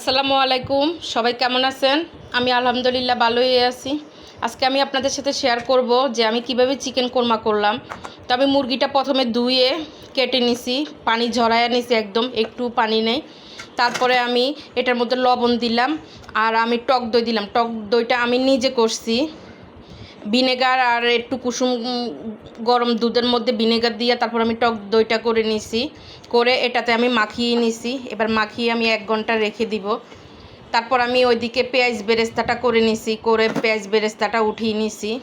আসসালামু আলাইকুম। সবাই কেমন আছেন? আমি আলহামদুলিল্লাহ ভালোই আছি। আজকে আমি আপনাদের সাথে শেয়ার করব যে আমি কীভাবে চিকেন কোরমা করলাম। তো আমি মুরগিটা প্রথমে ধুয়ে কেটে নিছি, পানি ঝরাইয়া নিছি একদম, একটু পানি নেই। তারপরে আমি এটার মধ্যে লবণ দিলাম আর আমি টক দই দিলাম। টক দইটা আমি নিজে করছি। ভিনেগার আর একটু কুসুম গরম দুধের মধ্যে ভিনেগার দিয়ে তারপর আমি টক দইটা করে নিছি। করে এটাতে আমি মাখিয়ে নিছি। এবার মাখিয়ে আমি এক ঘণ্টা রেখে দিব। তারপর আমি ওইদিকে পেঁয়াজ বেরেস্তাটা করে নিছি। করে পেঁয়াজ বেরেস্তাটা উঠিয়ে নিছি।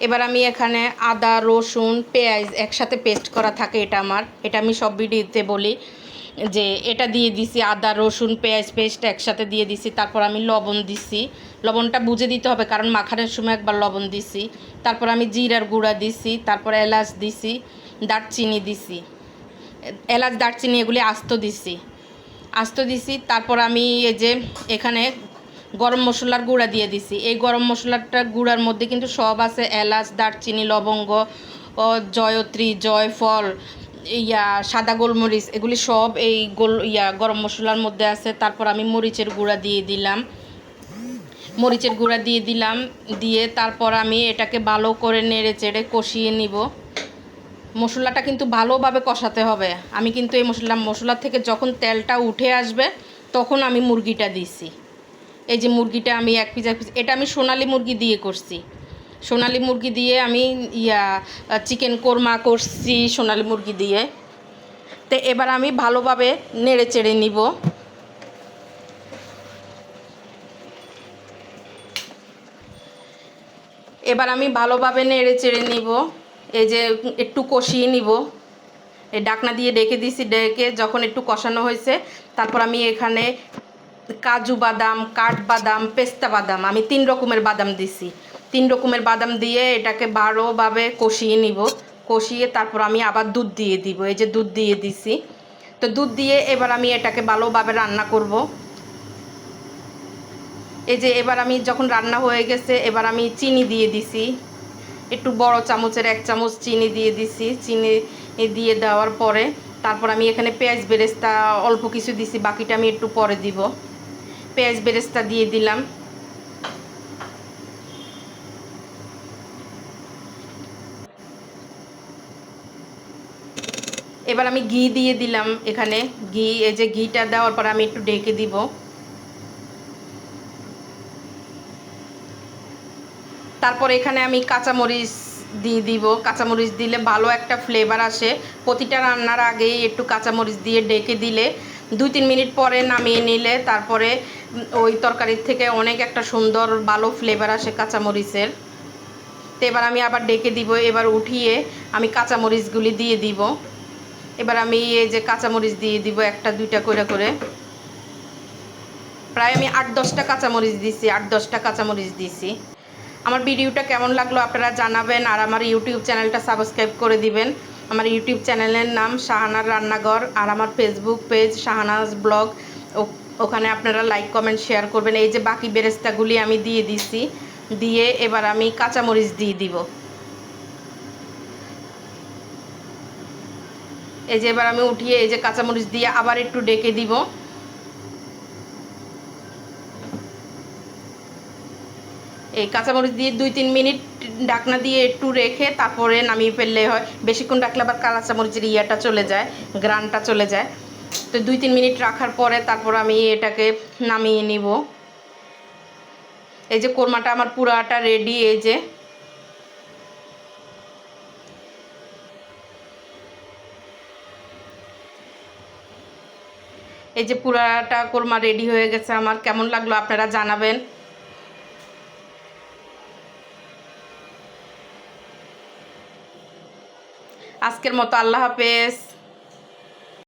এবার আমি এখানে আদা, রসুন, পেঁয়াজ একসাথে পেস্ট করা থাকে এটা আমার। এটা আমি সব ভিডিওতে বলি। যে এটা দিয়ে দিছি, আদা, রসুন, পেঁয়াজ পেস্ট একসাথে দিয়ে দিছি, তারপর আমি লবণ দিছি। লবণটা বুঝে দিতে হবে, কারণ মাখানোর সময় একবার লবণ দিছি। তারপর আমি জিরার গুঁড়া দিছি, তারপর এলাচ দিছি, দারচিনি দিছি। এলাচ, দারচিনি এগুলি আস্ত দিছি। আস্ত দিছি, তারপর আমি এই যে এখানে গরম মশলার গুঁড়া দিয়ে দিছি। এই গরম মশলাটা গুঁড়ার মধ্যে কিন্তু সব আছে, এলাচ, দারচিনি, লবঙ্গ, ও জয়ত্রী, জয়ফল ইয়া, সাদা গোলমরিচ, এগুলি সব এই গোল, ইয়া, গরম মশলার মধ্যে আছে। তারপর আমি মরিচের গুঁড়া দিয়ে দিলাম। মরিচের গুঁড়া দিয়ে দিলাম, দিয়ে তারপর আমি এটাকে ভালো করে নেড়ে চেড়ে কষিয়ে নিব। মশলাটা কিন্তু ভালোভাবে কষাতে হবে। আমি কিন্তু এই মশলা মশলা থেকে যখন তেলটা উঠে আসবে, তখন আমি মুরগিটা দিছি। এই যে মুরগিটা আমি এক পিস এক পিস, এটা আমি সোনালি মুরগি দিয়ে করছি। সোনালি মুরগি দিয়ে আমি ইয়া চিকেন কোরমা করছি সোনালি মুরগি দিয়ে। তো এবার আমি ভালোভাবে নেড়ে চেড়ে নিব। এবার আমি ভালোভাবে নেড়ে চেড়ে নিব। এই যে একটু কষিয়ে নিব। এই ডাকনা দিয়ে ডেকে দিছি, ডেকে যখন একটু কষানো হয়েছে, তারপর আমি এখানে কাজু বাদাম কাঠবাদাম পেস্তা বাদাম, আমি তিন রকমের বাদাম দিছি। তিন রকমের বাদাম দিয়ে এটাকে ভালোভাবে কষিয়ে নিব। কষিয়ে তারপর আমি আবার দুধ দিয়ে দিব, এই যে দুধ দিয়ে দিছি। তো দুধ দিয়ে এবার আমি এটাকে ভালোভাবে রান্না করব। এই যে এবার আমি যখন রান্না হয়ে গেছে, এবার আমি চিনি দিয়ে দিছি। একটু বড় চামচের এক চামচ চিনি দিয়ে দিছি। চিনি দিয়ে দেওয়ার পরে তারপর আমি এখানে পেঁয়াজ বেরেস্তা অল্প কিছু দিছি, বাকিটা আমি একটু পরে দিব। পেঁয়াজ বেরেস্তা দিয়ে দিলাম। এবার আমি ঘি দিয়ে দিলাম এখানে। ঘি, এই যে ঘিটা দেওয়ার পর আমি একটু ডেকে দিব। তারপর এখানে আমি কাঁচামরিচ দিয়ে দিব। কাঁচামরিচ দিলে ভালো একটা ফ্লেভার আসে। প্রতিটা রান্নার আগেই একটু কাঁচামরিচ দিয়ে ডেকে দিলে দুই তিন মিনিট পরে নামিয়ে নিলে তারপরে ওই তরকারির থেকে অনেক একটা সুন্দর ভালো ফ্লেভার আসে কাঁচামরিচের। তো এবার আমি আবার ডেকে দিব। এবার উঠিয়ে আমি কাঁচামরিচগুলি দিয়ে দিব। এবার আমি এই যে কাঁচামরিচ দিয়ে দিব একটা, দুইটা করে করে। প্রায় আমি আট, দশটা কাঁচামরিচ দিছি, আট, দশটা কাঁচামরিচ দিছি। আমার ভিডিওটা কেমন লাগল আপনারা জানাবেন আর আমার ইউটিউব চ্যানেলটা সাবস্ক্রাইব করে দিবেন। আমার ইউটিউব চ্যানেলের নাম শাহানার রান্নাঘর আর আমার ফেসবুক পেজ শাহানাজ ব্লগ ওখানে আপনারা লাইক কমেন্ট শেয়ার করবেন। এই যে বাকি বেরেস্তাগুলি আমি দিয়ে দিছি, দিয়ে এবার আমি কাঁচামরিচ দিয়ে দিব। এই যে এবার আমি উঠিয়ে এই যে কাঁচামরিচ দিয়ে আবার একটু ডেকে দিব। এই কাঁচামরিচ দিয়ে দুই তিন মিনিট ডাকনা দিয়ে একটু রেখে তারপরে নামিয়ে ফেললে হয়। বেশিক্ষণ রাখলে আবার কাঁচামরিচের ইয়াটা চলে যায়, গ্রানটা চলে যায়। তো দুই তিন মিনিট রাখার পরে তারপর আমি এটাকে নামিয়ে নিব। এই যে কোরমাটা আমার পুরাটা রেডি এই যে এই যে পুরাটা কোরমা রেডি হয়ে গেছে আমার, কেমন লাগল আপনারা জানাবেন? আজকের মতো আল্লাহ হাফেজ।